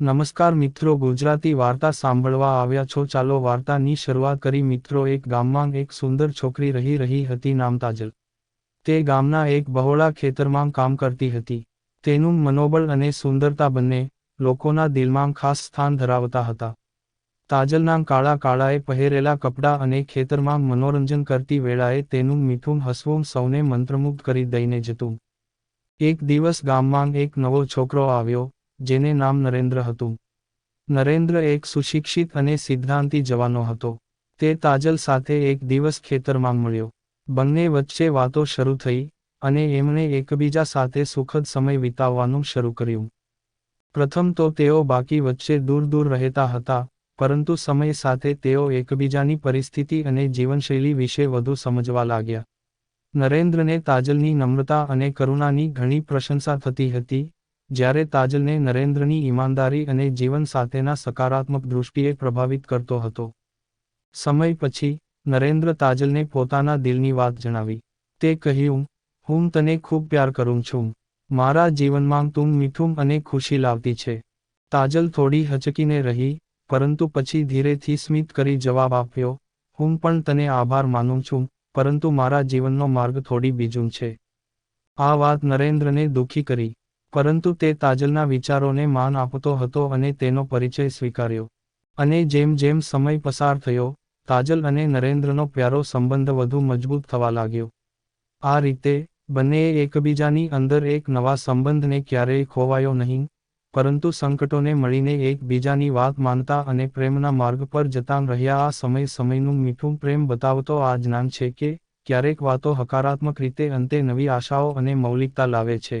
નમસ્કાર મિત્રો, ગુજરાતી વાર્તા સાંભળવા આવ્યા છો. ચાલો વાર્તાની શરૂઆત કરી. મિત્રો, એક ગામમાં એક સુંદર છોકરી રહી રહી હતી નામ તાજલ. તે ગામના એક બહોળા ખેતરમાં કામ કરતી હતી. તેનું મનોબળ અને સુંદરતા બંને લોકોના દિલમાં ખાસ સ્થાન ધરાવતા હતા. તાજલના કાળા કાળાએ પહેરેલા કપડાં અને ખેતરમાં મનોરંજન કરતી વેળાએ તેનું મીઠું હસવું સૌને મંત્રમુગ્ધ કરી દઈને જતું. એક દિવસ ગામમાં એક નવો છોકરો આવ્યો. જેને નામ નરેન્દ્ર હતું. નરેન્દ્ર એક સુશિક્ષિત અને સિદ્ધાંતી જવાનો હતો. તે તાજલ સાથે એક દિવસ ખેતરમાં મળ્યો. બંને વચ્ચે વાતો શરૂ થઈ અને એમણે એકબીજા સાથે સુખદ સમય વિતાવવાનું શરૂ કર્યું. પ્રથમ તો તેઓ બાકી વચ્ચે દૂર દૂર રહેતા હતા, પરંતુ સમય સાથે તેઓ એકબીજાની પરિસ્થિતિ અને જીવનશૈલી વિશે વધુ સમજવા લાગ્યા. નરેન્દ્રને તાજલની નમ્રતા અને કરુણાની ઘણી પ્રશંસા થતી હતી જ્યારે તાજલને નરેન્દ્રની ઈમાનદારી અને જીવન સાથેના સકારાત્મક દૃષ્ટિએ પ્રભાવિત કરતો હતો. સમય પછી, નરેન્દ્ર તાજલને પોતાના દિલની વાત જણાવી. તે કહ્યું, હું તને ખૂબ પ્યાર કરું છું. મારા જીવનમાં તું મીઠું અને ખુશી લાવતી છે. તાજલ થોડી હચકીને રહી, પરંતુ પછી ધીરેથી સ્મિત કરી જવાબ આપ્યો, હું પણ તને આભાર માનું છું, પરંતુ મારા જીવનનો માર્ગ થોડી બીજું છે. આ વાત નરેન્દ્રને દુઃખી કરી. પરંતુ તે તાજલના વિચારોને માન આપતો હતો અને તેનો પરિચય સ્વીકાર્યો. અને જેમ જેમ સમય પસાર થયો, તાજલ અને નરેન્દ્રનો પ્યારો સંબંધ વધુ મજબૂત થવા લાગ્યો. આ રીતે, બંનેએ એકબીજાની અંદર એક નવા સંબંધને ક્યારેય ખોવાયો નહીં, પરંતુ સંકટોને મળીને એકબીજાની વાત માનતા અને પ્રેમના માર્ગ પર જતા રહ્યા આ સમય સમયનું મીઠું પ્રેમ બતાવતો આ જ્ઞાન છે કે, ક્યારેક વાતો હકારાત્મક રીતે અંતે નવી આશાઓ અને મૌલિકતા લાવે છે.